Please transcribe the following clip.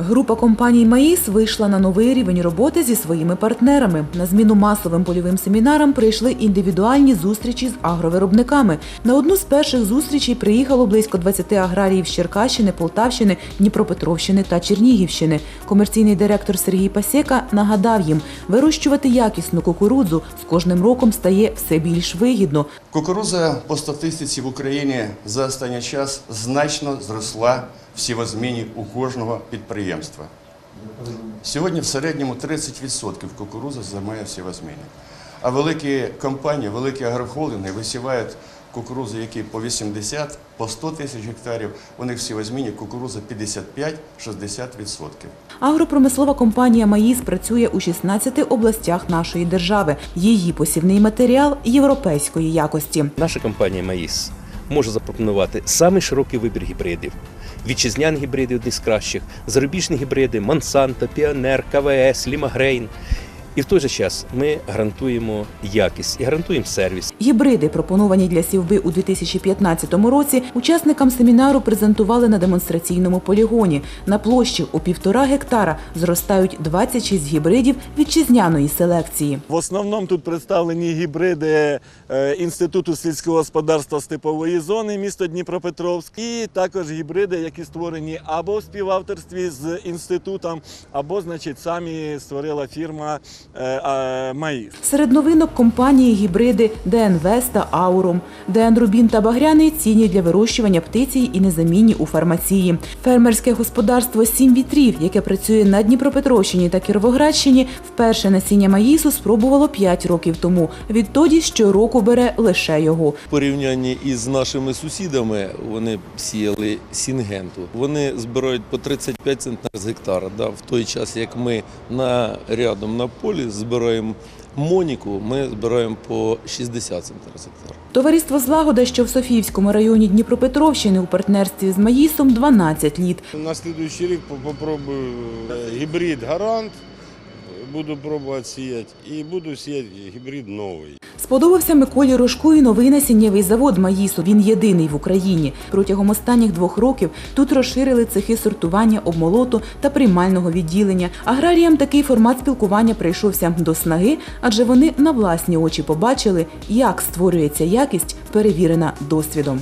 Група компаній Маїс вийшла на новий рівень роботи зі своїми партнерами. На зміну масовим польовим семінарам прийшли індивідуальні зустрічі з агровиробниками. На одну з перших зустрічей приїхало близько 20 аграріїв з Черкащини, Полтавщини, Дніпропетровщини та Чернігівщини. Комерційний директор Сергій Пасєка нагадав їм, вирощувати якісну кукурудзу з кожним роком стає все більш вигідно. Кукуруза по статистиці в Україні за останній час значно зросла в сівозміні у кожного підприємства. Сьогодні в середньому 30% кукурузи займає в сівозміні. А великі компанії, великі агрохолдинги висівають кукурузи, які по 80, по 100 тисяч гектарів, у них в сівозміні кукуруза 55-60%. Агропромислова компанія Маїс працює у 16 областях нашої держави. Її посівний матеріал європейської якості. Наша компанія Маїс може запропонувати самий широкий вибір гібридів. Вітчизняні гібриди одні з кращих, зарубіжні гібриди Монсанто, Піонер, КВС, Лімагрейн. І в той же час ми гарантуємо якість і гарантуємо сервіс. Гібриди, пропоновані для сівби у 2015 році, учасникам семінару презентували на демонстраційному полігоні. На площі у півтора гектара зростають 26 гібридів вітчизняної селекції. В основному тут представлені гібриди е, Інституту сільського господарства степової зони місто Дніпропетровськ, і також гібриди, які створені або в співавторстві з інститутом, або, значить, самі створила фірма. Серед новинок компанії гібриди ДНВС та Аурум. ДН Рубін та Багряний цінні для вирощування птиці і незамінні у фармації. Фермерське господарство Сім вітрів, яке працює на Дніпропетровщині та Кіровоградщині, вперше насіння маїсу спробувало 5 років тому. Відтоді щороку бере лише його. В порівнянні із нашими сусідами вони сіяли сінгенту. Вони збирають по 35 центнер з гектара. Да? В той час, як ми на рядом на полі збираємо моніку, ми збираємо по 60 центнер з гектара. Товариство Злагода, що в Софіївському районі Дніпропетровщини у партнерстві з Маїсом 12 літ. На следующий рік попробую е, гібрид Гарант, буду пробувати сіяти, і буду сіяти гібрид новий. Сподобався Миколі Рожку і новий насіннєвий завод Маїсу. Він єдиний в Україні. Протягом останніх двох років тут розширили цехи сортування, обмолоту та приймального відділення. Аграріям такий формат спілкування прийшовся до снаги, адже вони на власні очі побачили, як створюється якість, перевірена досвідом.